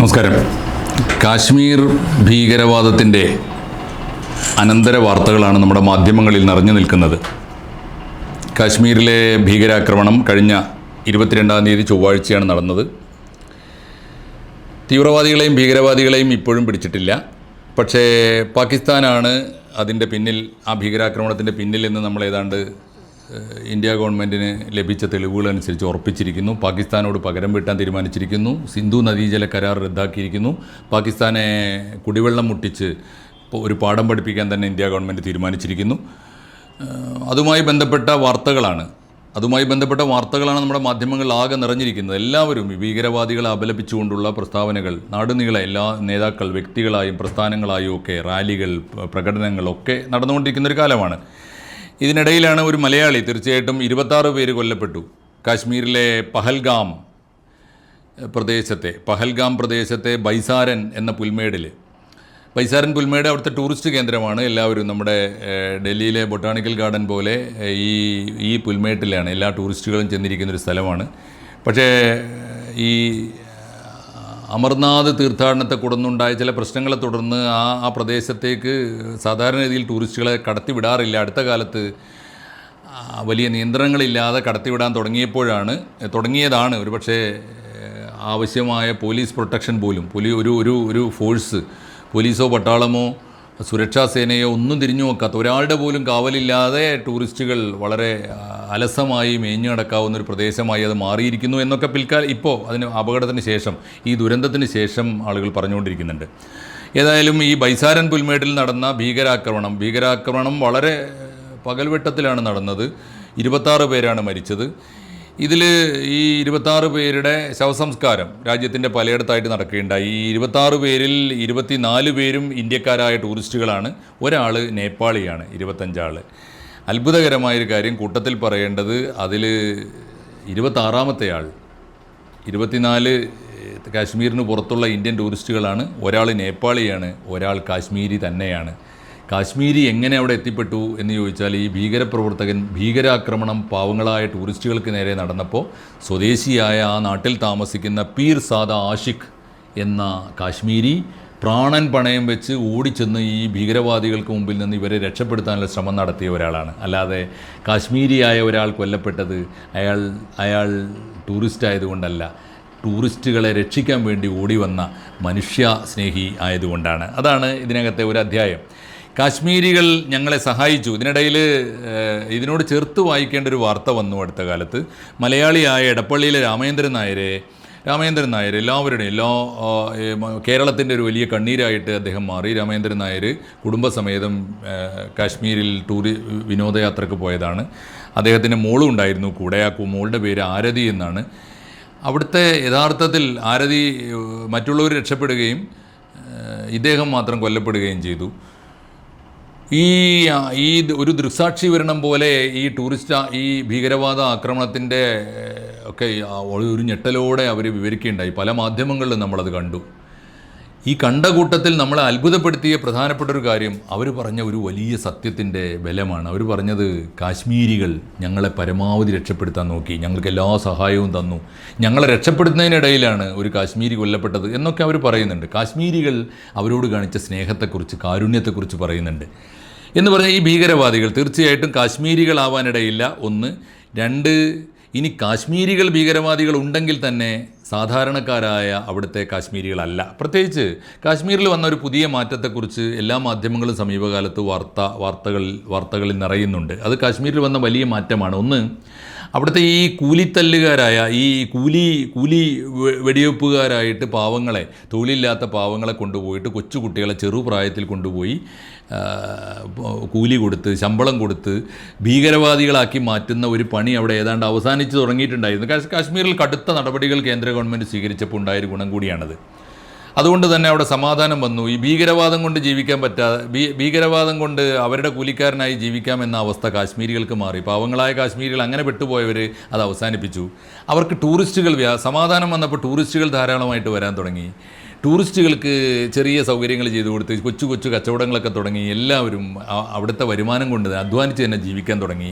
നമസ്കാരം. കാശ്മീർ ഭീകരവാദത്തിന്റെ അനന്തര വാർത്തകളാണ് നമ്മുടെ മാധ്യമങ്ങളിൽ നിറഞ്ഞു നിൽക്കുന്നത്. കാശ്മീരിലെ ഭീകരാക്രമണം കഴിഞ്ഞ ഇരുപത്തിരണ്ടാം തീയതി ചൊവ്വാഴ്ചയാണ് നടന്നത്. തീവ്രവാദികളെയും ഭീകരവാദികളെയും ഇപ്പോഴും പിടിച്ചിട്ടില്ല. പക്ഷേ പാകിസ്ഥാനാണ് അതിന്റെ പിന്നിൽ ആ ഭീകരാക്രമണത്തിന്റെ പിന്നിൽ എന്ന് നമ്മൾ ഏതാണ്ട് ഇന്ത്യ ഗവൺമെന്റിന് ലഭിച്ച തെളിവുകളനുസരിച്ച് ഉറപ്പിച്ചിരിക്കുന്നു. പാകിസ്ഥാനോട് പകരം വീട്ടാൻ തീരുമാനിച്ചിരിക്കുന്നു. സിന്ധു നദീജല കരാർ റദ്ദാക്കിയിരിക്കുന്നു. പാകിസ്ഥാനെ കുടിവെള്ളം മുട്ടിച്ച് ഒരു പാഠം പഠിപ്പിക്കാൻ തന്നെ ഇന്ത്യ ഗവൺമെന്റ് തീരുമാനിച്ചിരിക്കുന്നു. അതുമായി ബന്ധപ്പെട്ട വാർത്തകളാണ്. അതുമായി ബന്ധപ്പെട്ട വാർത്തകളാണ് നമ്മുടെ മാധ്യമങ്ങളിൽ ആകെ നിറഞ്ഞിരിക്കുന്നത്. എല്ലാവരും ഭീകരവാദികളെ അപലപിച്ചുകൊണ്ടുള്ള പ്രസ്താവനകൾ നാടുനീളെ എല്ലാ നേതാക്കൾ വ്യക്തികളായും പ്രസ്ഥാനങ്ങളായും ഒക്കെ റാലികൾ പ്രകടനങ്ങളൊക്കെ നടന്നുകൊണ്ടിരിക്കുന്ന ഒരു കാലമാണ്. ഇതിനിടയിലാണ് ഒരു മലയാളി തീർച്ചയായിട്ടും ഇരുപത്താറ് പേര് കൊല്ലപ്പെട്ടു. കാശ്മീരിലെ പഹൽഗാം പ്രദേശത്തെ പഹൽഗാം പ്രദേശത്തെ ബൈസാരൻ എന്ന പുൽമേടിൽ ബൈസാരൻ പുൽമേട് അവിടുത്തെ ടൂറിസ്റ്റ് കേന്ദ്രമാണ്. എല്ലാവരും നമ്മുടെ ഡൽഹിയിലെ ബൊട്ടാണിക്കൽ ഗാർഡൻ പോലെ ഈ ഈ പുൽമേട്ടിലാണ് എല്ലാ ടൂറിസ്റ്റുകളും ചെന്നിരിക്കുന്ന ഒരു സ്ഥലമാണ്. പക്ഷേ ഈ അമർനാഥ് തീർത്ഥാടനത്തെ കൊടുന്നുണ്ടായ ചില പ്രശ്നങ്ങളെ തുടർന്ന് ആ ആ പ്രദേശത്തേക്ക് സാധാരണ രീതിയിൽ ടൂറിസ്റ്റുകളെ കടത്തിവിടാറില്ല. അടുത്ത കാലത്ത് വലിയ നിയന്ത്രണങ്ങളില്ലാതെ കടത്തിവിടാൻ തുടങ്ങിയപ്പോഴാണ് തുടങ്ങിയതാണ് ഒരു പക്ഷേ ആവശ്യമായ പോലീസ് പ്രൊട്ടക്ഷൻ പോലും. പോലീ ഒരു ഒരു ഒരു ഫോഴ്സ് പോലീസോ പട്ടാളമോ സുരക്ഷാ സേനയോ ഒന്നും തിരിഞ്ഞു നോക്കാത്ത ഒരാളുടെ പോലും കാവലില്ലാതെ ടൂറിസ്റ്റുകൾ വളരെ അലസമായി മേഞ്ഞു നടക്കാവുന്ന ഒരു പ്രദേശമായി അത് മാറിയിരിക്കുന്നു എന്നൊക്കെ പിൽക്കാല ഇപ്പോൾ അതിന് അപകടത്തിന് ശേഷം ഈ ദുരന്തത്തിന് ശേഷം ആളുകൾ പറഞ്ഞുകൊണ്ടിരിക്കുന്നുണ്ട്. ഏതായാലും ഈ ബൈസാരൻ പുൽമേട്ടിൽ നടന്ന ഭീകരാക്രമണം ഭീകരാക്രമണം വളരെ പകൽവെട്ടത്തിലാണ് നടന്നത്. ഇരുപത്താറ് പേരാണ് മരിച്ചത്. ഇതിൽ ഈ ഇരുപത്താറ് പേരുടെ ശവസംസ്കാരം രാജ്യത്തിന്റെ പലയിടത്തായിട്ട് നടക്കുകയുണ്ടായി. ഈ ഇരുപത്താറ് പേരിൽ ഇരുപത്തിനാല് പേരും ഇന്ത്യക്കാരായ ടൂറിസ്റ്റുകളാണ്. ഒരാൾ നേപ്പാളിയാണ് ഇരുപത്തഞ്ചാൾ അത്ഭുതകരമായൊരു കാര്യം കൂട്ടത്തിൽ പറയേണ്ടത് അതിൽ ഇരുപത്താറാമത്തെ ആൾ ഇരുപത്തിനാല് കാശ്മീരിന് പുറത്തുള്ള ഇന്ത്യൻ ടൂറിസ്റ്റുകളാണ്. ഒരാൾ നേപ്പാളിയാണ് ഒരാൾ കാശ്മീരി തന്നെയാണ്. കാശ്മീരി എങ്ങനെ അവിടെ എത്തിപ്പെട്ടു എന്ന് ചോദിച്ചാൽ ഈ ഭീകരപ്രവർത്തകൻ ഭീകരാക്രമണം പാവങ്ങളായ ടൂറിസ്റ്റുകൾക്ക് നേരെ നടന്നപ്പോൾ സ്വദേശിയായ ആ നാട്ടിൽ താമസിക്കുന്ന പീർ സാദ ആഷിഖ് എന്ന കാശ്മീരി പ്രാണൻ പണയം വെച്ച് ഓടിച്ചെന്ന് ഈ ഭീകരവാദികൾക്ക് മുമ്പിൽ നിന്ന് ഇവരെ രക്ഷപ്പെടുത്താനുള്ള ശ്രമം നടത്തിയ ഒരാളാണ്. അല്ലാതെ കാശ്മീരിയായ ഒരാൾ കൊല്ലപ്പെട്ടത് അയാൾ അയാൾ ടൂറിസ്റ്റ് ആയതുകൊണ്ടല്ല ടൂറിസ്റ്റുകളെ രക്ഷിക്കാൻ വേണ്ടി ഓടി വന്ന മനുഷ്യ സ്നേഹി ആയതുകൊണ്ടാണ്. അതാണ് ഇതിനകത്തെ ഒരു അധ്യായം. കാശ്മീരികൾ ഞങ്ങളെ സഹായിച്ചു. ഇതിനിടയിൽ ഇതിനോട് ചേർത്ത് വായിക്കേണ്ട ഒരു വാർത്ത വന്നു അടുത്ത കാലത്ത്. മലയാളിയായ എടപ്പള്ളിയിലെ രാമേന്ദ്രൻ നായരെ രാമേന്ദ്രൻ നായർ എല്ലാവരുടെയും എല്ലാ കേരളത്തിന്റെ ഒരു വലിയ കണ്ണീരായിട്ട് അദ്ദേഹം മാറി. രാമേന്ദ്രൻ നായർ കുടുംബസമേതം കാശ്മീരിൽ ടൂറി വിനോദയാത്രയ്ക്ക് പോയതാണ്. അദ്ദേഹത്തിന്റെ മോളും ഉണ്ടായിരുന്നു കൂടെ ആ മോളുടെ പേര് ആരതി എന്നാണ്. അവിടുത്തെ യഥാർത്ഥത്തിൽ ആരതി മറ്റുള്ളവർ രക്ഷപ്പെടുകയും ഇദ്ദേഹം മാത്രം കൊല്ലപ്പെടുകയും ചെയ്തു. ഈ ഈ ഒരു ദൃക്സാക്ഷി വിവരണം പോലെ ഈ ടൂറിസ്റ്റ് ഈ ഭീകരവാദ ആക്രമണത്തിന്റെ ഒക്കെ ഒരു ഞെട്ടലോടെ അവർ വിവരിക്കുകയുണ്ടായി. പല മാധ്യമങ്ങളിലും നമ്മളത് കണ്ടു. ഈ കണ്ട കൂട്ടത്തിൽ നമ്മളെ അത്ഭുതപ്പെടുത്തിയ പ്രധാനപ്പെട്ട ഒരു കാര്യം അവർ പറഞ്ഞ ഒരു വലിയ സത്യത്തിന്റെ ബലമാണ്. അവർ പറഞ്ഞത് കാശ്മീരികൾ ഞങ്ങളെ പരമാവധി രക്ഷപ്പെടുത്താൻ നോക്കി. ഞങ്ങൾക്ക് എല്ലാ സഹായവും തന്നു. ഞങ്ങളെ രക്ഷപ്പെടുത്തുന്നതിനിടയിലാണ് ഒരു കാശ്മീരി കൊല്ലപ്പെട്ടത് എന്നൊക്കെ അവർ പറയുന്നുണ്ട്. കാശ്മീരികൾ അവരോട് കാണിച്ച സ്നേഹത്തെക്കുറിച്ച് കാരുണ്യത്തെക്കുറിച്ച് പറയുന്നുണ്ട്. എന്ന് പറഞ്ഞാൽ ഈ ഭീകരവാദികൾ തീർച്ചയായിട്ടും കാശ്മീരികളാവാനിടയില്ല. ഒന്ന്. രണ്ട് ഇനി കാശ്മീരികൾ ഭീകരവാദികൾ ഉണ്ടെങ്കിൽ തന്നെ സാധാരണക്കാരായ അവിടുത്തെ കാശ്മീരികളല്ല. പ്രത്യേകിച്ച് കാശ്മീരിൽ വന്ന ഒരു പുതിയ മാറ്റത്തെക്കുറിച്ച് എല്ലാ മാധ്യമങ്ങളും സമീപകാലത്ത് വാർത്ത വാർത്തകൾ വാർത്തകളിൽ നിറയുന്നുണ്ട്. അത് കാശ്മീരിൽ വന്ന വലിയ മാറ്റമാണ്. ഒന്ന് അവിടുത്തെ ഈ കൂലിത്തല്ലുകാരായ ഈ കൂലി കൂലി വെടിവെപ്പുകാരായിട്ട് പാവങ്ങളെ തൊഴിലില്ലാത്ത പാവങ്ങളെ കൊണ്ടുപോയിട്ട് കൊച്ചുകുട്ടികളെ ചെറുപ്രായത്തിൽ കൊണ്ടുപോയി കൂലി കൊടുത്ത് ശമ്പളം കൊടുത്ത് ഭീകരവാദികളാക്കി മാറ്റുന്ന ഒരു പണി അവിടെ ഏതാണ്ട് അവസാനിച്ച് തുടങ്ങിയിട്ടുണ്ടായിരുന്നു. കാശ് കാശ്മീരിൽ കടുത്ത നടപടികൾ കേന്ദ്ര ഗവൺമെന്റ് സ്വീകരിച്ചപ്പോൾ ഉണ്ടായൊരു ഗുണം കൂടിയാണത്. അതുകൊണ്ട് തന്നെ അവിടെ സമാധാനം വന്നു. ഈ ഭീകരവാദം കൊണ്ട് ജീവിക്കാൻ പറ്റാതെ ഭീ ഭീകരവാദം കൊണ്ട് അവരുടെ കൂലിക്കാരനായി ജീവിക്കാം എന്ന അവസ്ഥ കാശ്മീരികൾക്ക് മാറി. പാവങ്ങളായ കാശ്മീരികൾ അങ്ങനെ പെട്ടുപോയവർ അത് അവസാനിപ്പിച്ചു. അവർക്ക് ടൂറിസ്റ്റുകൾ സമാധാനം വന്നപ്പോൾ ടൂറിസ്റ്റുകൾ ധാരാളമായിട്ട് വരാൻ തുടങ്ങി. ടൂറിസ്റ്റുകൾക്ക് ചെറിയ സൗകര്യങ്ങൾ ചെയ്തു കൊടുത്ത് കൊച്ചു കൊച്ചു കച്ചവടങ്ങളൊക്കെ തുടങ്ങി എല്ലാവരും അവിടുത്തെ വരുമാനം കൊണ്ട് അധ്വാനിച്ച് തന്നെ ജീവിക്കാൻ തുടങ്ങി.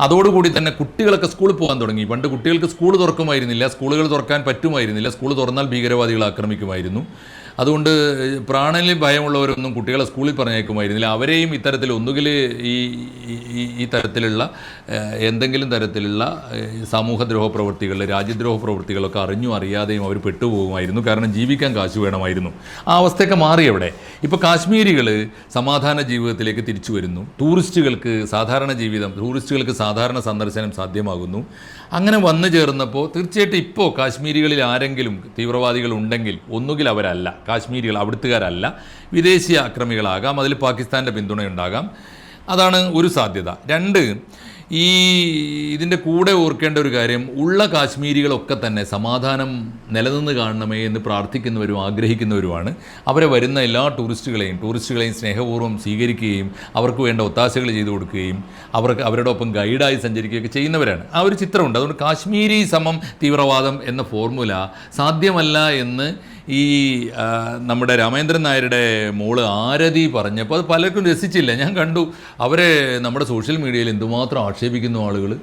അതോടുകൂടി തന്നെ കുട്ടികളൊക്കെ സ്കൂളിൽ പോകാൻ തുടങ്ങി. പണ്ട് കുട്ടികൾക്ക് സ്കൂൾ തുറക്കുമായിരുന്നില്ല സ്കൂളുകൾ തുറക്കാൻ പറ്റുമായിരുന്നില്ല സ്കൂൾ തുറന്നാൽ ഭീകരവാദികൾ ആക്രമിക്കുമായിരുന്നു. അതുകൊണ്ട് പ്രാണനിൽ ഭയമുള്ളവരൊന്നും കുട്ടികളെ സ്കൂളിൽ പറഞ്ഞേക്കുമായിരുന്നില്ല അവരെയും ഇത്തരത്തിൽ ഒന്നുകിൽ ഈ ഈ- തരത്തിലുള്ള എന്തെങ്കിലും തരത്തിലുള്ള സമൂഹദ്രോഹ പ്രവൃത്തികൾ രാജ്യദ്രോഹ പ്രവൃത്തികളൊക്കെ അറിഞ്ഞും അറിയാതെയും അവർ പെട്ടുപോകുമായിരുന്നു. കാരണം ജീവിക്കാൻ കാശ് വേണമായിരുന്നു. ആ അവസ്ഥയൊക്കെ മാറി അവിടെ ഇപ്പോൾ കാശ്മീരികൾ സമാധാന ജീവിതത്തിലേക്ക് തിരിച്ചു വരുന്നു. ടൂറിസ്റ്റുകൾക്ക് സാധാരണ ജീവിതം ടൂറിസ്റ്റുകൾക്ക് സാധാരണ സന്ദർശനം സാധ്യമാകുന്നു. അങ്ങനെ വന്നു ചേർന്നപ്പോൾ തീർച്ചയായിട്ടും ഇപ്പോൾ കാശ്മീരികളിൽ ആരെങ്കിലും തീവ്രവാദികൾ ഉണ്ടെങ്കിൽ ഒന്നുകിൽ അവരല്ല കാശ്മീരികൾ അവിടുത്തുകാരല്ല വിദേശീയ അക്രമികളാകാം അതിൽ പാകിസ്ഥാന്റെ പിന്തുണയുണ്ടാകാം. അതാണ് ഒരു സാധ്യത. രണ്ട് ഈ ഇതിന്റെ കൂടെ ഓർക്കേണ്ട ഒരു കാര്യം ഉള്ള കാശ്മീരികളൊക്കെ തന്നെ സമാധാനം നിലനിന്ന് കാണണമേ എന്ന് പ്രാർത്ഥിക്കുന്നവരും ആഗ്രഹിക്കുന്നവരുമാണ്. അവരെ വരുന്ന എല്ലാ ടൂറിസ്റ്റുകളെയും ടൂറിസ്റ്റുകളെയും സ്നേഹപൂർവം സ്വീകരിക്കുകയും അവർക്ക് വേണ്ട ഒത്താശകൾ ചെയ്തു കൊടുക്കുകയും അവർക്ക് അവരുടെ ഒപ്പം ഗൈഡായി സഞ്ചരിക്കുകയൊക്കെ ചെയ്യുന്നവരാണ്. ആ ഒരു ചിത്രമുണ്ട്. അതുകൊണ്ട് കാശ്മീരി സമം തീവ്രവാദം എന്ന ഫോർമുല സാധ്യമല്ല എന്ന് ഈ നമ്മുടെ രാമേന്ദ്രൻ നായരുടെ മോൾ ആരതി പറഞ്ഞപ്പോൾ അത് പലർക്കും രസിച്ചില്ല. ഞാൻ കണ്ടു. അവരെ നമ്മുടെ സോഷ്യൽ മീഡിയയിൽ എന്തുമാത്രം ആക്ഷേപിക്കുന്നു ആളുകൾ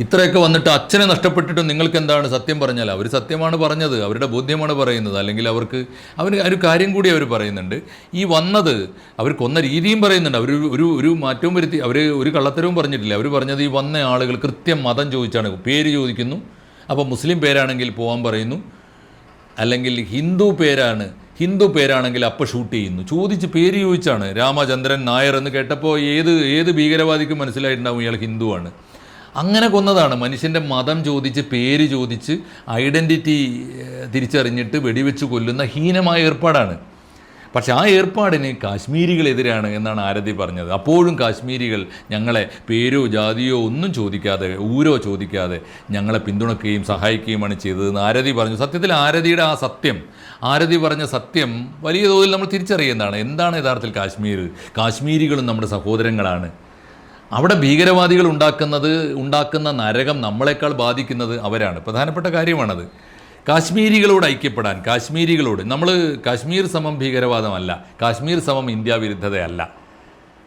ഇത്രയൊക്കെ വന്നിട്ട് അച്ഛനെ നഷ്ടപ്പെട്ടിട്ടും നിങ്ങൾക്ക് എന്താണ് സത്യം പറഞ്ഞാൽ അവർ സത്യമാണ് പറഞ്ഞത്. അവരുടെ ബോധ്യമാണ് പറയുന്നത്. അല്ലെങ്കിൽ അവർക്ക് അവർ ഒരു കാര്യം കൂടി അവർ പറയുന്നുണ്ട്. ഈ വന്നത് അവർ കൊന്ന രീതിയും പറയുന്നുണ്ട്. അവർ ഒരു ഒരു മാറ്റവും വരുത്തി അവർ ഒരു കള്ളത്തരവും പറഞ്ഞിട്ടില്ല. അവർ പറഞ്ഞത് ഈ വന്ന ആളുകൾ കൃത്യം മതം ചോദിച്ചാണ്. പേര് ചോദിക്കുന്നു. അപ്പോൾ മുസ്ലിം പേരാണെങ്കിൽ പോകാൻ പറയുന്നു. അല്ലെങ്കിൽ ഹിന്ദു പേരാണ് ഹിന്ദു പേരാണെങ്കിൽ അപ്പം ഷൂട്ട് ചെയ്യുന്നു. ചോദിച്ച് പേര് ചോദിച്ചാണ് രാമചന്ദ്രൻ നായർ എന്ന് കേട്ടപ്പോൾ ഏത് ഏത് ഭീകരവാദിക്കും മനസ്സിലായിട്ടുണ്ടാവും ഇയാൾ ഹിന്ദുവാണ് അങ്ങനെ കൊന്നതാണ്. മനുഷ്യന്റെ മതം ചോദിച്ച് പേര് ചോദിച്ച് ഐഡന്റിറ്റി തിരിച്ചറിഞ്ഞിട്ട് വെടിവെച്ച് കൊല്ലുന്ന ഹീനമായ ഏർപ്പാടാണ്. പക്ഷെ ആ ഏർപ്പാടിന് കാശ്മീരികളെതിരാണ് എന്നാണ് ആരതി പറഞ്ഞത്. അപ്പോഴും കാശ്മീരികൾ ഞങ്ങളെ പേരോ ജാതിയോ ഒന്നും ചോദിക്കാതെ ഊരോ ചോദിക്കാതെ ഞങ്ങളെ പിന്തുണക്കുകയും സഹായിക്കുകയുമാണ് ചെയ്തതെന്ന് ആരതി പറഞ്ഞു. സത്യത്തിൽ ആരതിയുടെ ആ സത്യം ആരതി പറഞ്ഞ സത്യം വലിയ തോതിൽ നമ്മൾ തിരിച്ചറിയുന്നതാണ്. എന്താണ് യഥാർത്ഥത്തിൽ കാശ്മീർ? കാശ്മീരികളും നമ്മുടെ സഹോദരങ്ങളാണ്. അവിടെ ഭീകരവാദികൾ ഉണ്ടാക്കുന്നത് ഉണ്ടാക്കുന്ന നരകം നമ്മളെക്കാൾ ബാധിക്കുന്നത് അവരാണ്. പ്രധാനപ്പെട്ട കാര്യമാണത്. കാശ്മീരികളോട് ഐക്യപ്പെടാൻ കാശ്മീരികളോട്. നമ്മൾ കാശ്മീർ സമം ഭീകരവാദമല്ല കാശ്മീർ സമം ഇന്ത്യ വിരുദ്ധതയല്ല.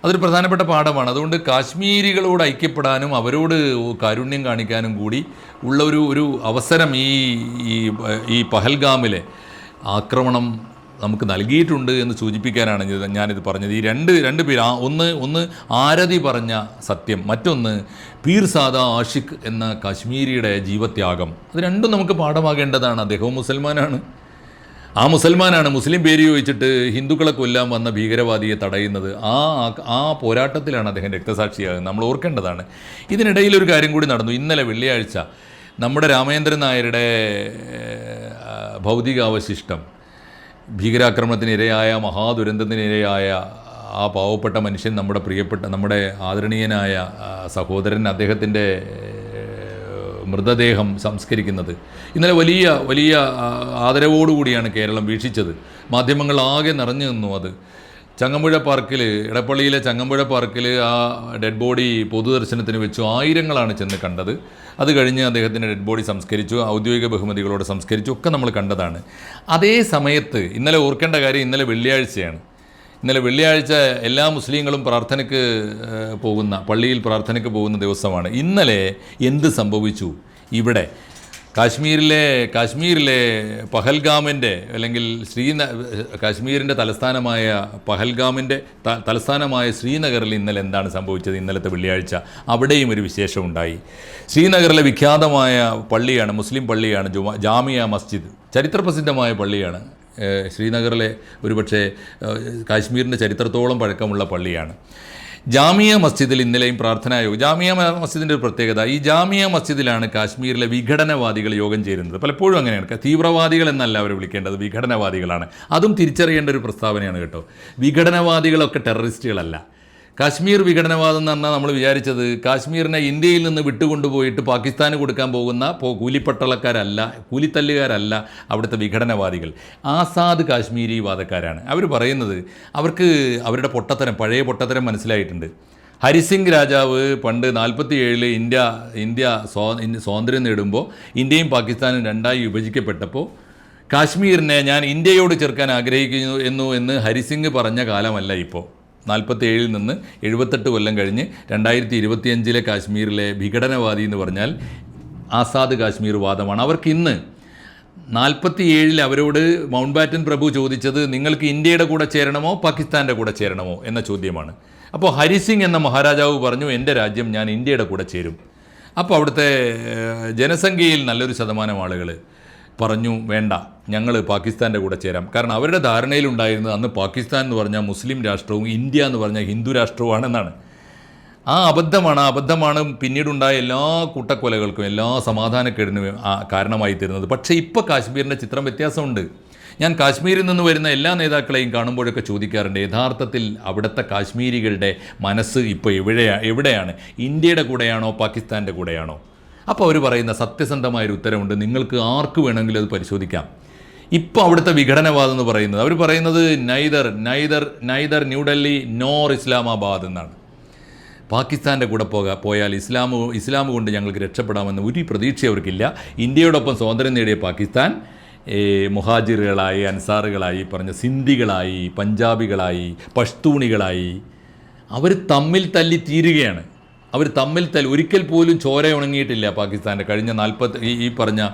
അതൊരു പ്രധാനപ്പെട്ട പാഠമാണ്. അതുകൊണ്ട് കാശ്മീരികളോട് ഐക്യപ്പെടാനും അവരോട് കാരുണ്യം കാണിക്കാനും കൂടി ഉള്ള ഒരു ഒരു അവസരം ഈ ഈ പഹൽഗാമിലെ ആക്രമണം നമുക്ക് നൽകിയിട്ടുണ്ട് എന്ന് സൂചിപ്പിക്കാനാണ് ഞാനിത് പറഞ്ഞത്. ഈ രണ്ട് രണ്ട് പേര് ആ ഒന്ന് ഒന്ന് ആരതി പറഞ്ഞ സത്യം മറ്റൊന്ന് പീർ സാദ ആഷിഖ് എന്ന കാശ്മീരിയുടെ ജീവത്യാഗം. അത് രണ്ടും നമുക്ക് പാഠമാകേണ്ടതാണ്. അദ്ദേഹവും മുസൽമാനാണ്. ആ മുസൽമാനാണ് മുസ്ലിം പേര് ചോദിച്ചിട്ട് ഹിന്ദുക്കളെ കൊല്ലാൻ വന്ന ഭീകരവാദിയെ തടയുന്നത്. ആ ആ പോരാട്ടത്തിലാണ് അദ്ദേഹം രക്തസാക്ഷിയാകുന്നത്. നമ്മൾ ഓർക്കേണ്ടതാണ്. ഇതിനിടയിൽ ഒരു കാര്യം കൂടി നടന്നു. ഇന്നലെ വെള്ളിയാഴ്ച നമ്മുടെ രാമേന്ദ്രൻ നായരുടെ ഭൗതികാവശിഷ്ടം ഭീകരാക്രമണത്തിന് ഇരയായ മഹാദുരന്തത്തിന് ഇരയായ ആ പാവപ്പെട്ട മനുഷ്യൻ നമ്മുടെ പ്രിയപ്പെട്ട നമ്മുടെ ആദരണീയനായ സഹോദരൻ അദ്ദേഹത്തിന്റെ മൃതദേഹം സംസ്കരിക്കുന്നത്. ഇന്നലെ വലിയ വലിയ ആദരവോടുകൂടിയാണ് കേരളം വീക്ഷിച്ചത്. മാധ്യമങ്ങൾ ആകെ നിറഞ്ഞു നിന്നു അത്. ചങ്ങമ്പുഴ പാർക്കിൽ ഇടപ്പള്ളിയിലെ ചങ്ങമ്പുഴ പാർക്കിൽ ആ ഡെഡ് ബോഡി പൊതുദർശനത്തിന് വെച്ചു ആയിരങ്ങളാണ് ചെന്ന് കണ്ടത്. അത് കഴിഞ്ഞ് അദ്ദേഹത്തിന്റെ ഡെഡ് ബോഡി സംസ്കരിച്ചു ഔദ്യോഗിക ബഹുമതികളോട് സംസ്കരിച്ചു ഒക്കെ നമ്മൾ കണ്ടതാണ്. അതേ സമയത്ത് ഇന്നലെ ഓർക്കേണ്ട കാര്യം ഇന്നലെ വെള്ളിയാഴ്ചയാണ്. ഇന്നലെ വെള്ളിയാഴ്ച എല്ലാ മുസ്ലിങ്ങളും പ്രാർത്ഥനയ്ക്ക് പോകുന്ന പള്ളിയിൽ പ്രാർത്ഥനയ്ക്ക് പോകുന്ന ദിവസമാണ്. ഇന്നലെ എന്ത് സംഭവിച്ചു? ഇവിടെ കാശ്മീരിലെ കാശ്മീരിലെ പഹൽഗാമിന്റെ അല്ലെങ്കിൽ ശ്രീ കാശ്മീരിന്റെ തലസ്ഥാനമായ പഹൽഗാമിന്റെ തലസ്ഥാനമായ ശ്രീനഗറിൽ ഇന്നലെ എന്താണ് സംഭവിച്ചത്? ഇന്നലത്തെ വെള്ളിയാഴ്ച അവിടെയും ഒരു വിശേഷം ഉണ്ടായി. ശ്രീനഗറിലെ വിഖ്യാതമായ പള്ളിയാണ് മുസ്ലിം പള്ളിയാണ് ജുമാ ജാമിയ മസ്ജിദ്. ചരിത്രപ്രസിദ്ധമായ പള്ളിയാണ്. ശ്രീനഗറിലെ ഒരുപക്ഷെ കാശ്മീരിന്റെ ചരിത്രത്തോളം പഴക്കമുള്ള പള്ളിയാണ്. ജാമിയ മസ്ജിദിൽ ഇന്നലെയും പ്രാർത്ഥനായോഗം ജാമിയ മസ്ജിദിന്റെ ഒരു പ്രത്യേകത ഈ ജാമിയ മസ്ജിദിലാണ് കാശ്മീരിലെ വിഘടനവാദികൾ യോഗം ചേരുന്നത്. പലപ്പോഴും അങ്ങനെയാണ്. തീവ്രവാദികൾ എന്നല്ല അവർ വിളിക്കേണ്ടത് വിഘടനവാദികളാണ്. അതും തിരിച്ചറിയേണ്ട ഒരു പ്രസ്താവനയാണ് കേട്ടോ. വിഘടനവാദികളൊക്കെ ടെററിസ്റ്റുകളല്ല. കാശ്മീർ വിഘടനവാദം എന്ന് പറഞ്ഞാൽ നമ്മൾ വിചാരിച്ചത്. കാശ്മീരിനെ ഇന്ത്യയിൽ നിന്ന് വിട്ടുകൊണ്ടുപോയിട്ട് പാകിസ്ഥാന് കൊടുക്കാൻ പോകുന്ന പോ കൂലിപ്പട്ടളക്കാരല്ല കൂലിത്തല്ലുകാരല്ല അവിടുത്തെ വിഘടനവാദികൾ. ആസാദ് കാശ്മീരി വാദക്കാരാണ്. അവർ പറയുന്നത് അവർക്ക് അവരുടെ പൊട്ടത്തരം പഴയ പൊട്ടത്തരം മനസ്സിലായിട്ടുണ്ട്. ഹരിസിംഗ് രാജാവ് പണ്ട് നാൽപ്പത്തി ഏഴിൽ ഇന്ത്യ ഇന്ത്യ സ്വാ സ്വാതന്ത്ര്യം നേടുമ്പോൾ ഇന്ത്യയും പാകിസ്ഥാനും രണ്ടായി വിഭജിക്കപ്പെട്ടപ്പോൾ കാശ്മീരിനെ ഞാൻ ഇന്ത്യയോട് ചേർക്കാൻ ആഗ്രഹിക്കുന്നു എന്നു എന്ന് ഹരിസിംഗ് പറഞ്ഞ കാലമല്ല ഇപ്പോൾ നാൽപ്പത്തി ഏഴിൽ നിന്ന് എഴുപത്തെട്ട് കൊല്ലം കഴിഞ്ഞ് രണ്ടായിരത്തി ഇരുപത്തിയഞ്ചിലെ കാശ്മീരിലെ വിഘടനവാദി എന്ന് പറഞ്ഞാൽ ആസാദ് കാശ്മീർ വാദമാണ്. അവർക്ക് ഇന്ന് നാൽപ്പത്തി ഏഴിൽ അവരോട് മൗണ്ട് ബാറ്റൻ പ്രഭു ചോദിച്ചത് നിങ്ങൾക്ക് ഇന്ത്യയുടെ കൂടെ ചേരണമോ പാകിസ്ഥാന്റെ കൂടെ ചേരണമോ എന്ന ചോദ്യമാണ്. അപ്പോൾ ഹരിസിംഗ് എന്ന മഹാരാജാവ് പറഞ്ഞു എന്റെ രാജ്യം ഞാൻ ഇന്ത്യയുടെ കൂടെ ചേരും. അപ്പോൾ അവിടുത്തെ ജനസംഖ്യയിൽ നല്ലൊരു ശതമാനം ആളുകൾ പറഞ്ഞു വേണ്ട ഞങ്ങൾ പാകിസ്ഥാന്റെ കൂടെ ചേരാം. കാരണം അവരുടെ ധാരണയിലുണ്ടായിരുന്നത് അന്ന് പാകിസ്ഥാൻ എന്ന് പറഞ്ഞാൽ മുസ്ലിം രാഷ്ട്രവും ഇന്ത്യ എന്ന് പറഞ്ഞാൽ ഹിന്ദു രാഷ്ട്രവുമാണെന്നാണ്. ആ അബദ്ധമാണ് ആ അബദ്ധമാണ് പിന്നീടുണ്ടായ എല്ലാ കൂട്ടക്കൊലകൾക്കും എല്ലാ സമാധാനക്കേടിനും കാരണമായി തീരുന്നത് പക്ഷേ ഇപ്പോൾ കാശ്മീരിന്റെ ചിത്രം വ്യത്യാസമുണ്ട്. ഞാൻ കാശ്മീരിൽ നിന്ന് വരുന്ന എല്ലാ നേതാക്കളെയും കാണുമ്പോഴൊക്കെ ചോദിക്കാറുണ്ട് യഥാർത്ഥത്തിൽ അവിടുത്തെ കാശ്മീരികളുടെ മനസ്സ് ഇപ്പോൾ എവിടെയാണ് എവിടെയാണ്? ഇന്ത്യയുടെ കൂടെയാണോ പാകിസ്ഥാന്റെ കൂടെയാണോ? അപ്പോൾ അവർ പറയുന്ന സത്യസന്ധമായൊരു ഉത്തരവുണ്ട് നിങ്ങൾക്ക് ആർക്ക് വേണമെങ്കിലും അത് പരിശോധിക്കാം. ഇപ്പോൾ അവിടുത്തെ വിഘടനവാദം എന്ന് പറയുന്നത് അവർ പറയുന്നത് neither neither neither New Delhi nor Islamabad എന്നാണ്. പാകിസ്ഥാന്റെ കൂടെ പോകാ പോയാൽ ഇസ്ലാമു ഇസ്ലാം കൊണ്ട് ഞങ്ങൾക്ക് രക്ഷപ്പെടാമെന്ന ഒരു പ്രതീക്ഷ അവർക്കില്ല. ഇന്ത്യയോടൊപ്പം സ്വാതന്ത്ര്യം നേടിയ പാകിസ്ഥാൻ മുഹാജിറുകളായി അൻസാറുകളായി പറഞ്ഞ സിന്ധികളായി പഞ്ചാബികളായി പഷ്തൂണികളായി അവർ തമ്മിൽ തല്ലി തീരുകയാണ്. അവർ തമ്മിൽ തൽ ഒരിക്കൽ പോലും ചോര ഉണങ്ങിയിട്ടില്ല പാകിസ്ഥാന്റെ. കഴിഞ്ഞ നാൽപ്പത്തി ഈ- പറഞ്ഞ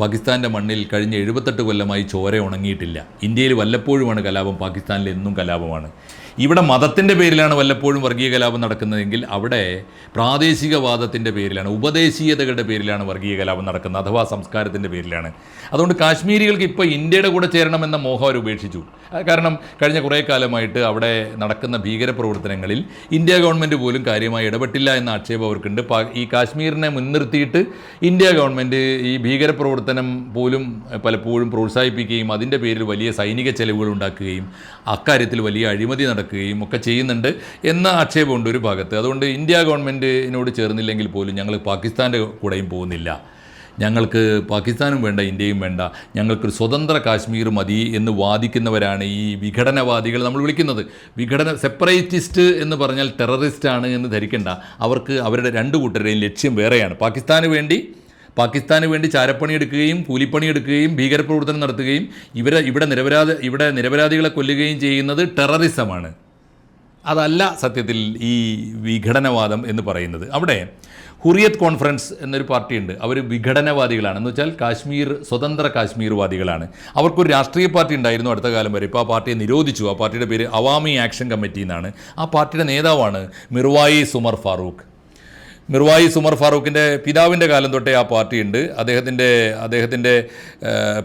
പാകിസ്ഥാന്റെ മണ്ണിൽ കഴിഞ്ഞ എഴുപത്തെട്ട് കൊല്ലമായി ചോര ഉണങ്ങിയിട്ടില്ല. ഇന്ത്യയിൽ വല്ലപ്പോഴുമാണ് കലാപം പാകിസ്ഥാനിൽ എന്നും കലാപമാണ്. ഇവിടെ മതത്തിന്റെ പേരിലാണ് വല്ലപ്പോഴും വർഗീയ കലാപം നടക്കുന്നതെങ്കിൽ അവിടെ പ്രാദേശികവാദത്തിന്റെ പേരിലാണ് ഉപദേശീയതകളുടെ പേരിലാണ് വർഗീയ കലാപം നടക്കുന്നത് അഥവാ സംസ്കാരത്തിന്റെ പേരിലാണ്. അതുകൊണ്ട് കാശ്മീരികൾക്ക് ഇപ്പോൾ ഇന്ത്യയുടെ കൂടെ ചേരണമെന്ന മോഹം അവർ ഉപേക്ഷിച്ചു. കാരണം കഴിഞ്ഞ കുറേ കാലമായിട്ട് അവിടെ നടക്കുന്ന ഭീകര പ്രവർത്തനങ്ങളിൽ ഇന്ത്യ ഗവൺമെന്റ് പോലും കാര്യമായി ഇടപെട്ടില്ല എന്ന ആക്ഷേപം അവർക്കുണ്ട്. ഈ കാശ്മീരിനെ മുൻനിർത്തിയിട്ട് ഇന്ത്യ ഗവൺമെന്റ് ഈ ഭീകരപ്രവർത്തനം പോലും പലപ്പോഴും പ്രോത്സാഹിപ്പിക്കുകയും അതിന്റെ പേരിൽ വലിയ സൈനിക ചെലവുകൾ ഉണ്ടാക്കുകയും അക്കാര്യത്തിൽ വലിയ അഴിമതി നടക്കുകയും ഒക്കെ ചെയ്യുന്നുണ്ട് എന്ന ആക്ഷേപമുണ്ട് ഒരു ഭാഗത്ത്. അതുകൊണ്ട് ഇന്ത്യ ഗവൺമെന്റിനോട് ചേർന്നില്ലെങ്കിൽ പോലും ഞങ്ങൾ പാകിസ്ഥാന്റെ കൂടെയും പോകുന്നില്ല. ഞങ്ങൾക്ക് പാകിസ്ഥാനും വേണ്ട ഇന്ത്യയും വേണ്ട. ഞങ്ങൾക്കൊരു സ്വതന്ത്ര കാശ്മീർ മതി എന്ന് വാദിക്കുന്നവരാണ് ഈ വിഘടനവാദികൾ നമ്മൾ വിളിക്കുന്നത്. വിഘടന സെപ്പറേറ്റിസ്റ്റ് എന്ന് പറഞ്ഞാൽ ടെററിസ്റ്റ് ആണ് എന്ന് ധരിക്കേണ്ട. അവർക്ക് അവരുടെ രണ്ട് കൂട്ടരുടെയും ലക്ഷ്യം വേറെയാണ്. പാകിസ്ഥാന് വേണ്ടി പാകിസ്ഥാന് വേണ്ടി ചാരപ്പണി എടുക്കുകയും കൂലിപ്പണി എടുക്കുകയും ഭീകരപ്രവർത്തനം നടത്തുകയും ഇവരെ ഇവിടെ നിരപരാധ ഇവിടെ നിരപരാധികളെ കൊല്ലുകയും ചെയ്യുന്നത് ടെററിസമാണ്. അതല്ല സത്യത്തിൽ ഈ വിഘടനവാദം എന്ന് പറയുന്നത്. അവിടെ ഹുറിയത്ത് കോൺഫറൻസ് എന്നൊരു പാർട്ടിയുണ്ട്. അവർ വിഘടനവാദികളാണ്. എന്ന് വെച്ചാൽ കാശ്മീർ സ്വതന്ത്ര കാശ്മീർവാദികളാണ്. അവർക്കൊരു രാഷ്ട്രീയ പാർട്ടി ഉണ്ടായിരുന്നു അടുത്ത കാലം വരെ. ഇപ്പോൾ ആ പാർട്ടിയെ നിരോധിച്ചു. ആ പാർട്ടിയുടെ പേര് അവാമി ആക്ഷൻ കമ്മിറ്റി എന്നാണ്. ആ പാർട്ടിയുടെ നേതാവാണ് മിർവായി സുമർ ഫാറൂഖ്. മിർവായി സുമർ ഫാറൂഖിന്റെ പിതാവിന്റെ കാലം തൊട്ടേ ആ പാർട്ടിയുണ്ട്. അദ്ദേഹത്തിന്റെ അദ്ദേഹത്തിന്റെ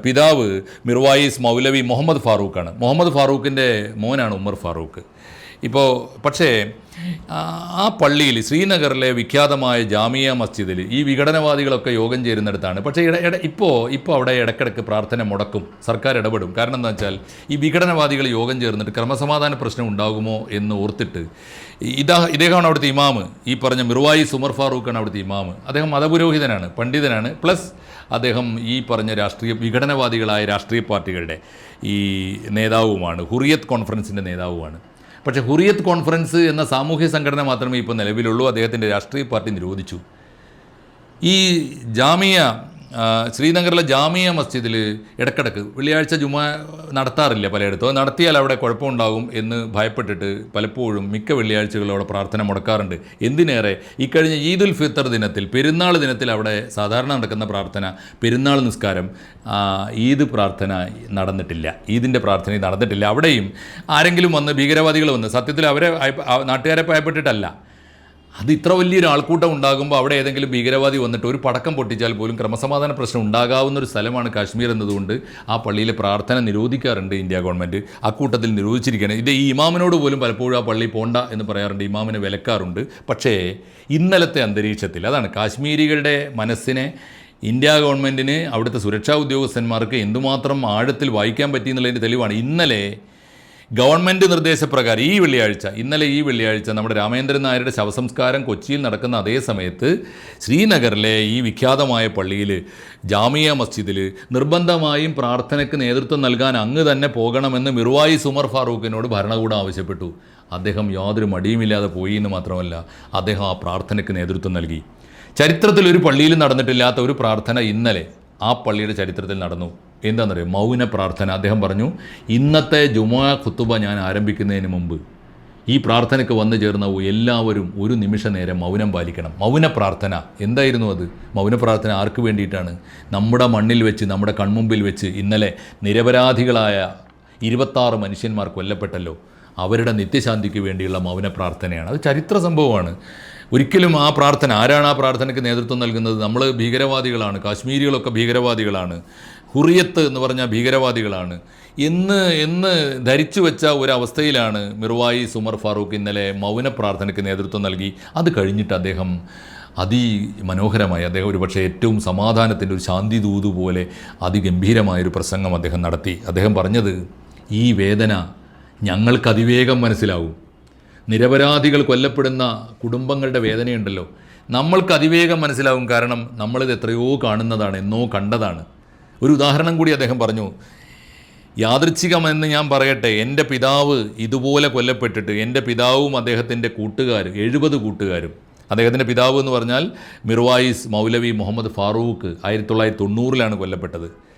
പിതാവ് മിർവായിസ് മൗലവി മുഹമ്മദ് ഫാറൂഖാണ്. മുഹമ്മദ് ഫാറൂഖിന്റെ മോനാണ് ഉമർ ഫാറൂഖ്. ഇപ്പോൾ പക്ഷേ ആ- പള്ളിയിൽ ശ്രീനഗറിലെ വിഖ്യാതമായ ജാമിയ മസ്ജിദിൽ ഈ വിഘടനവാദികളൊക്കെ യോഗം ചേരുന്നിടത്താണ്. പക്ഷേ ഇട ഇട ഇപ്പോൾ ഇപ്പോൾ അവിടെ ഇടക്കിടക്ക് പ്രാർത്ഥന മുടക്കും സർക്കാർ ഇടപെടും. കാരണം എന്താ വെച്ചാൽ ഈ വിഘടനവാദികൾ യോഗം ചേർന്നിട്ട് ക്രമസമാധാന പ്രശ്നം ഉണ്ടാകുമോ എന്ന് ഓർത്തിട്ട് ഇതാ ഇദ്ദേഹമാണ് അവിടുത്തെ ഇമാമ്. ഈ പറഞ്ഞ മിർവായി സുമർ ഫാറൂഖാണ് അവിടുത്തെ ഇമാമ്. അദ്ദേഹം മതപുരോഹിതനാണ് പണ്ഡിതനാണ്. പ്ലസ് അദ്ദേഹം ഈ പറഞ്ഞ രാഷ്ട്രീയ വിഘടനവാദികളായ രാഷ്ട്രീയ പാർട്ടികളുടെ ഈ നേതാവുമാണ് ഹുറിയത്ത് കോൺഫറൻസിന്റെ നേതാവുമാണ്. പക്ഷേ ഹുറിയത്ത് കോൺഫറൻസ് എന്ന സാമൂഹ്യ സംഘടന മാത്രമേ ഇപ്പോൾ നിലവിലുള്ളൂ. അദ്ദേഹത്തിന്റെ രാഷ്ട്രീയ പാർട്ടി നിരോധിച്ചു. ഈ ജാമിയ ശ്രീനഗറിലെ ജാമിയ മസ്ജിദിൽ ഇടക്കിടക്ക് വെള്ളിയാഴ്ച ജുമാ നടത്താറില്ല പലയിടത്തും. നടത്തിയാൽ അവിടെ കുഴപ്പമുണ്ടാകും എന്ന് ഭയപ്പെട്ടിട്ട് പലപ്പോഴും മിക്ക വെള്ളിയാഴ്ചകളും അവിടെ പ്രാർത്ഥന മുടക്കാറുണ്ട്. എന്തിനേറെ? ഇക്കഴിഞ്ഞ ഈദുൽ ഫിത്തർ ദിനത്തിൽ പെരുന്നാൾ ദിനത്തിൽ അവിടെ സാധാരണ നടക്കുന്ന പ്രാർത്ഥന പെരുന്നാൾ നിസ്കാരം ഈദ് പ്രാർത്ഥന നടന്നിട്ടില്ല. ഈദിന്റെ പ്രാർത്ഥന നടന്നിട്ടില്ല. അവിടെയും ആരെങ്കിലും വന്ന് ഭീകരവാദികൾ വന്ന് സത്യത്തിൽ അവരെ നാട്ടുകാരെ ഭയപ്പെട്ടിട്ടല്ല. അത് ഇത്ര വലിയൊരു ആൾക്കൂട്ടം ഉണ്ടാകുമ്പോൾ അവിടെ ഏതെങ്കിലും ഭീകരവാദി വന്നിട്ട് ഒരു പടക്കം പൊട്ടിച്ചാൽ പോലും ക്രമസമാധാന പ്രശ്നം ഉണ്ടാകാവുന്ന ഒരു സ്ഥലമാണ് കാശ്മീർ എന്നതുകൊണ്ട് ആ പള്ളിയിലെ പ്രാർത്ഥന നിരോധിക്കാറുണ്ട് ഇന്ത്യ ഗവൺമെന്റ് അക്കൂട്ടത്തിൽ നിരോധിച്ചിരിക്കുകയാണ്. ഇത് ഈ ഇമാമിനോട് പോലും പലപ്പോഴും ആ പള്ളി പോണ്ട എന്ന് പറയാറുണ്ട്. ഇമാമിനെ വിലക്കാറുണ്ട്. പക്ഷേ ഇന്നലത്തെ അന്തരീക്ഷത്തിൽ അതാണ് കാശ്മീരികളുടെ മനസ്സിനെ ഇന്ത്യ ഗവൺമെന്റിന് അവിടുത്തെ സുരക്ഷാ ഉദ്യോഗസ്ഥന്മാർക്ക് എന്തുമാത്രം ആഴത്തിൽ വായിക്കാൻ പറ്റി എന്നുള്ളതിന്റെ തെളിവാണ്. ഇന്നലെ ഗവൺമെന്റ് നിർദ്ദേശപ്രകാരം ഈ വെള്ളിയാഴ്ച ഇന്നലെ ഈ വെള്ളിയാഴ്ച നമ്മുടെ രാമേന്ദ്രൻ നായരുടെ ശവസംസ്കാരം കൊച്ചിയിൽ നടക്കുന്ന അതേ സമയത്ത് ശ്രീനഗറിലെ ഈ വിഖ്യാതമായ പള്ളിയിൽ ജാമിയ മസ്ജിദിൽ നിർബന്ധമായും പ്രാർത്ഥനയ്ക്ക് നേതൃത്വം നൽകാൻ അങ്ങ് തന്നെ പോകണമെന്ന് മിർവായി സുമർ ഫാറൂഖിനോട് ഭരണകൂടം ആവശ്യപ്പെട്ടു. അദ്ദേഹം യാതൊരു മടിയുമില്ലാതെ പോയി എന്ന് മാത്രമല്ല അദ്ദേഹം ആ പ്രാർത്ഥനയ്ക്ക് നേതൃത്വം നൽകി. ചരിത്രത്തിൽ ഒരു പള്ളിയിൽ നടന്നിട്ടില്ലാത്ത ഒരു പ്രാർത്ഥന ഇന്നലെ ആ പള്ളിയുടെ ചരിത്രത്തിൽ നടന്നു. എന്താണെന്നറിയോ മൗന പ്രാർത്ഥന. അദ്ദേഹം പറഞ്ഞു ഇന്നത്തെ ജുമാ കുത്തുബ ഞാൻ ആരംഭിക്കുന്നതിന് മുമ്പ് ഈ പ്രാർത്ഥനയ്ക്ക് വന്നു ചേർന്ന എല്ലാവരും ഒരു നിമിഷ നേരം മൗനം പാലിക്കണം. മൗന പ്രാർത്ഥന. എന്തായിരുന്നു അത്? മൗന പ്രാർത്ഥന ആർക്ക് വേണ്ടിയിട്ടാണ്? നമ്മുടെ മണ്ണിൽ വെച്ച് നമ്മുടെ കൺമുമ്പിൽ വെച്ച് ഇന്നലെ നിരപരാധികളായ ഇരുപത്താറ് മനുഷ്യന്മാർ കൊല്ലപ്പെട്ടല്ലോ. അവരുടെ നിത്യശാന്തിക്ക് വേണ്ടിയുള്ള മൗന പ്രാർത്ഥനയാണ്. അത് ചരിത്ര സംഭവമാണ്. ഒരിക്കലും ആ പ്രാർത്ഥന ആരാണ് ആ പ്രാർത്ഥനയ്ക്ക് നേതൃത്വം നൽകുന്നത്? നമ്മൾ ഭീകരവാദികളാണ് കാശ്മീരികളൊക്കെ ഭീകരവാദികളാണ് ഹുറിയത്ത് എന്ന് പറഞ്ഞ ഭീകരവാദികളാണ്. എന്ന് എന്ന് ധരിച്ചു വെച്ച ഒരവസ്ഥയിലാണ് മിർവായി സുമർ ഫാറൂഖ് ഇന്നലെ മൗന പ്രാർത്ഥനയ്ക്ക് നേതൃത്വം നൽകി. അത് കഴിഞ്ഞിട്ട് അദ്ദേഹം അതിമനോഹരമായി അദ്ദേഹം ഒരു പക്ഷേ ഏറ്റവും സമാധാനത്തിന്റെ ഒരു ശാന്തി ദൂത് പോലെ അതിഗംഭീരമായൊരു പ്രസംഗം അദ്ദേഹം നടത്തി. അദ്ദേഹം പറഞ്ഞത് ഈ വേദന ഞങ്ങൾക്ക് അതിവേഗം മനസ്സിലാവും. നിരപരാധികൾ കൊല്ലപ്പെടുന്ന കുടുംബങ്ങളുടെ വേദനയുണ്ടല്ലോ. നമ്മൾക്ക് അതിവേഗം മനസ്സിലാവും കാരണം നമ്മളിത് എത്രയോ കാണുന്നതാണ് എന്നോ കണ്ടതാണ്. ഒരു ഉദാഹരണം കൂടി അദ്ദേഹം പറഞ്ഞു. യാദൃച്ഛികമെന്ന് ഞാൻ പറയട്ടെ എന്റെ പിതാവ് ഇതുപോലെ കൊല്ലപ്പെട്ടിട്ട് എന്റെ പിതാവും അദ്ദേഹത്തിന്റെ കൂട്ടുകാർ എഴുപത് കൂട്ടുകാരും. അദ്ദേഹത്തിന്റെ പിതാവ് എന്ന് പറഞ്ഞാൽ മിർവായിസ് മൗലവി മുഹമ്മദ് ഫാറൂഖ് ആയിരത്തി തൊള്ളായിരത്തി തൊണ്ണൂറിലാണ് കൊല്ലപ്പെട്ടത്.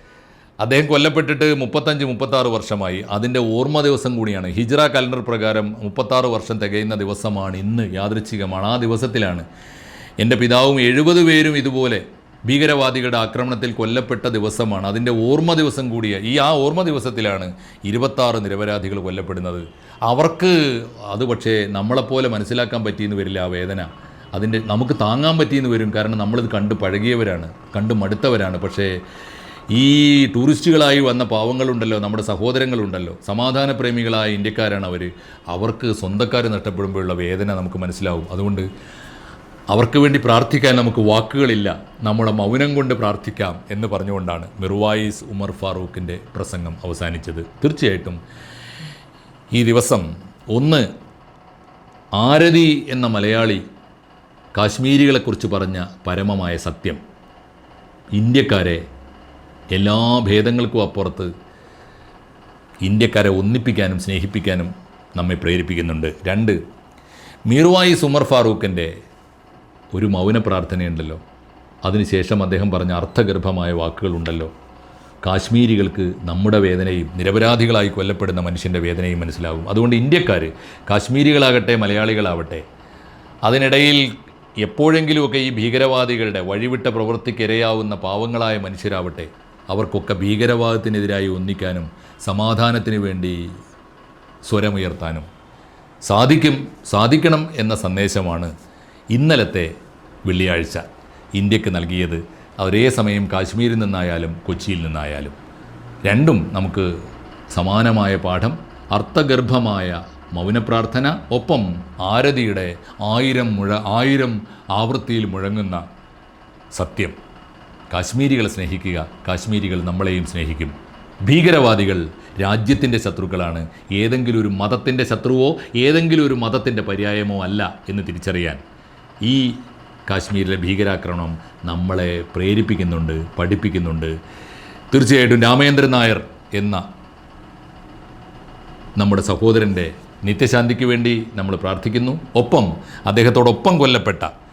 അദ്ദേഹം കൊല്ലപ്പെട്ടിട്ട് മുപ്പത്തഞ്ച് മുപ്പത്താറ് വർഷമായി. അതിന്റെ ഓർമ്മ ദിവസം കൂടിയാണ്. ഹിജ്റ കലണ്ടർ പ്രകാരം മുപ്പത്താറ് വർഷം തികയുന്ന ദിവസമാണ് ഇന്ന്. യാദൃച്ഛികമാണ്. ആ ദിവസത്തിലാണ് എന്റെ പിതാവും എഴുപത് പേരും ഇതുപോലെ ഭീകരവാദികളുടെ ആക്രമണത്തിൽ കൊല്ലപ്പെട്ട ദിവസമാണ്. അതിന്റെ ഓർമ്മ ദിവസം കൂടിയ ഈ ആ ഓർമ്മ ദിവസത്തിലാണ് ഇരുപത്താറ് നിരപരാധികൾ കൊല്ലപ്പെടുന്നത്. അവർക്ക് അത് പക്ഷേ നമ്മളെപ്പോലെ മനസ്സിലാക്കാൻ പറ്റിയെന്ന് വരില്ല ആ വേദന. അതിന്റെ നമുക്ക് താങ്ങാൻ പറ്റിയെന്ന് വരും. കാരണം നമ്മളിത് കണ്ട് പഴകിയവരാണ് കണ്ട് മടുത്തവരാണ്. പക്ഷേ ഈ ടൂറിസ്റ്റുകളായി വന്ന പാവങ്ങളുണ്ടല്ലോ നമ്മുടെ സഹോദരങ്ങളുണ്ടല്ലോ സമാധാന പ്രേമികളായ ഇന്ത്യക്കാരാണ് അവർ അവർക്ക് സ്വന്തക്കാർ നഷ്ടപ്പെടുമ്പോഴുള്ള വേദന നമുക്ക് മനസ്സിലാവും. അതുകൊണ്ട് അവർക്ക് വേണ്ടി പ്രാർത്ഥിക്കാൻ നമുക്ക് വാക്കുകളില്ല. നമ്മുടെ മൗനം കൊണ്ട് പ്രാർത്ഥിക്കാം എന്ന് പറഞ്ഞുകൊണ്ടാണ് മിർവായിസ് ഉമർ ഫാറൂഖിന്റെ പ്രസംഗം അവസാനിച്ചത്. തീർച്ചയായിട്ടും ഈ ദിവസം ഒന്ന് ആരതി എന്ന മലയാളി കാശ്മീരികളെക്കുറിച്ച് പറഞ്ഞ പരമമായ സത്യം. ഇന്ത്യക്കാരെ എല്ലാ ഭേദങ്ങൾക്കും അപ്പുറത്ത് ഇന്ത്യക്കാരെ ഒന്നിപ്പിക്കാനും സ്നേഹിപ്പിക്കാനും നമ്മെ പ്രേരിപ്പിക്കുന്നുണ്ട്. രണ്ട് മീർവായി സുമർ ഫാറൂഖിന്റെ ഒരു മൗന പ്രാർത്ഥനയുണ്ടല്ലോ. അതിനുശേഷം അദ്ദേഹം പറഞ്ഞ അർത്ഥഗർഭമായ വാക്കുകളുണ്ടല്ലോ. കാശ്മീരികൾക്ക് നമ്മുടെ വേദനയും നിരപരാധികളായി കൊല്ലപ്പെടുന്ന മനുഷ്യന്റെ വേദനയും മനസ്സിലാകും അതുകൊണ്ട് ഇന്ത്യക്കാർ കാശ്മീരികളാകട്ടെ മലയാളികളാവട്ടെ അതിനിടയിൽ എപ്പോഴെങ്കിലുമൊക്കെ ഈ ഭീകരവാദികളുടെ വഴിവിട്ട പ്രവൃത്തിക്കിരയാവുന്ന പാവങ്ങളായ മനുഷ്യരാവട്ടെ അവർക്കൊക്കെ ഭീകരവാദത്തിനെതിരായി ഒന്നിക്കാനും സമാധാനത്തിന് വേണ്ടി സ്വരമുയർത്താനും സാധിക്കും സാധിക്കണം എന്ന സന്ദേശമാണ് ഇന്നലത്തെ വെള്ളിയാഴ്ച ഇന്ത്യയ്ക്ക് നൽകിയത്. ഒരേ സമയം കാശ്മീരിൽ നിന്നായാലും കൊച്ചിയിൽ നിന്നായാലും. രണ്ടും നമുക്ക് സമാനമായ പാഠം അർത്ഥഗർഭമായ മൗനപ്രാർത്ഥന ഒപ്പം ആരതിയുടെ ആയിരം മുഴ ആയിരം ആവൃത്തിയിൽ മുഴങ്ങുന്ന സത്യം. കാശ്മീരികളെ സ്നേഹിക്കുക കാശ്മീരികൾ നമ്മളെയും സ്നേഹിക്കും. ഭീകരവാദികൾ രാജ്യത്തിന്റെ ശത്രുക്കളാണ്. ഏതെങ്കിലും ഒരു മതത്തിന്റെ ശത്രുവോ ഏതെങ്കിലും ഒരു മതത്തിന്റെ പര്യായമോ അല്ല എന്ന് തിരിച്ചറിയാൻ ഈ കാശ്മീരിലെ ഭീകരാക്രമണം നമ്മളെ പ്രേരിപ്പിക്കുന്നുണ്ട് പഠിപ്പിക്കുന്നുണ്ട്. തീർച്ചയായിട്ടും രാമേന്ദ്രൻ നായർ എന്ന നമ്മുടെ സഹോദരന്റെ നിത്യശാന്തിക്ക് വേണ്ടി നമ്മൾ പ്രാർത്ഥിക്കുന്നു. ഒപ്പം അദ്ദേഹത്തോടൊപ്പം കൊല്ലപ്പെട്ട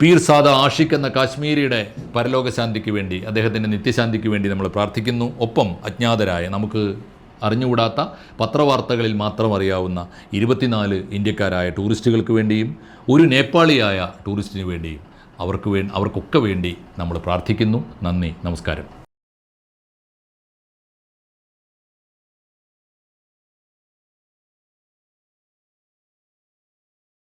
പീർ സാദ ആഷിഖ് എന്ന കാശ്മീരിയുടെ പരലോകശാന്തിക്ക് വേണ്ടി അദ്ദേഹത്തിന്റെ നിത്യശാന്തിക്ക് വേണ്ടി നമ്മൾ പ്രാർത്ഥിക്കുന്നു. ഒപ്പം അജ്ഞാതരായ നമുക്ക് അറിഞ്ഞുകൂടാത്ത പത്രവാർത്തകളിൽ മാത്രം അറിയാവുന്ന ഇരുപത്തിനാല് ഇന്ത്യക്കാരായ ടൂറിസ്റ്റുകൾക്ക് വേണ്ടിയും ഒരു നേപ്പാളിയായ ടൂറിസ്റ്റിന് വേണ്ടിയും അവർക്ക് വേ അവർക്കൊക്കെ വേണ്ടി നമ്മൾ പ്രാർത്ഥിക്കുന്നു. നന്ദി നമസ്കാരം.